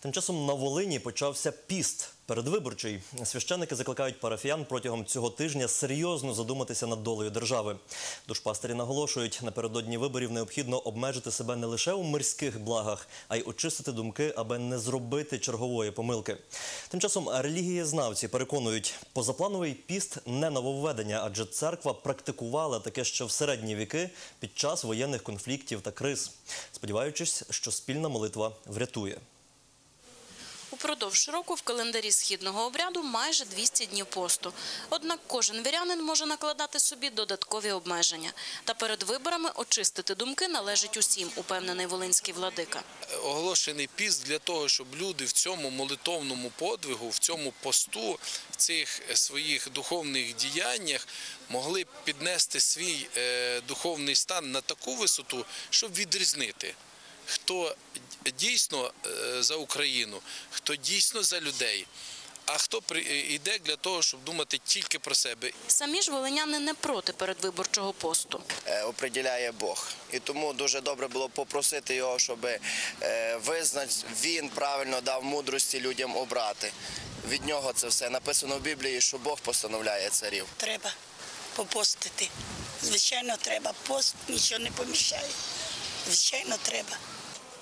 Тим часом на Волині почався піст передвиборчий. Священники закликають парафіян протягом цього тижня серйозно задуматися над долею держави. Душпастері наголошують, напередодні виборів необхідно обмежити себе не лише у мирських благах, а й очистити думки, аби не зробити чергової помилки. Тим часом релігієзнавці переконують, позаплановий піст не нововведення, адже церква практикувала таке ще в середні віки під час воєнних конфліктів та криз, сподіваючись, що спільна молитва врятує. Упродовж року в календарі східного обряду майже 200 днів посту. Однак кожен вірянин може накладати собі додаткові обмеження. Та перед виборами очистити думки належить усім, упевнений волинський владика. оголошений піст для того, щоб люди в цьому молитовному подвигу, в цьому посту, в цих своїх духовних діяннях могли піднести свій е, духовний стан на таку висоту, щоб відрізнити. Хто дійсно е, за Україну, хто дійсно за людей, а хто при- йде для того, щоб думати тільки про себе Самі ж волиняни не проти передвиборчого посту. е, оприділяє Бог. І тому дуже добре було попросити його, щоб е, визнати, він правильно дав мудрості людям обрати. Від нього це все написано в Біблії, що Бог постановляє царів. Треба попостити. Звичайно, треба. Пост нічого не поміщає. Звичайно, треба.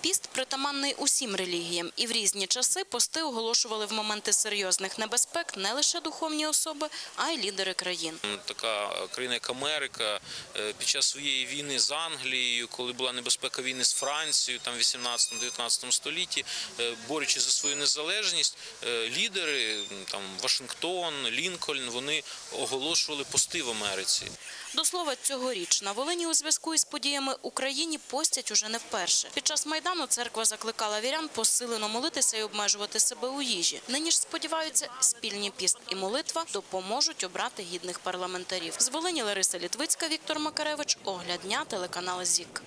Піст притаманний усім релігіям, і в різні часи пости оголошували в моменти серйозних небезпек не лише духовні особи, а й лідери країн. така країна, як Америка, е, під час своєї війни з Англією, коли була небезпека війни з Францією, там в 18-19 столітті, е, борючи за свою незалежність, е, лідери там Вашингтон, Лінкольн, вони оголошували пости в Америці. До слова, цьогоріч на Волині у зв'язку із подіями Україні постять уже не вперше. Під час майдану церква закликала вірян посилено молитися і обмежувати себе у їжі. Нині ж сподіваються, спільні піст і молитва допоможуть обрати гідних парламентарів. З Волині Лариса Літвицька, Віктор Макаревич, Огляд дня, телеканал ЗІК.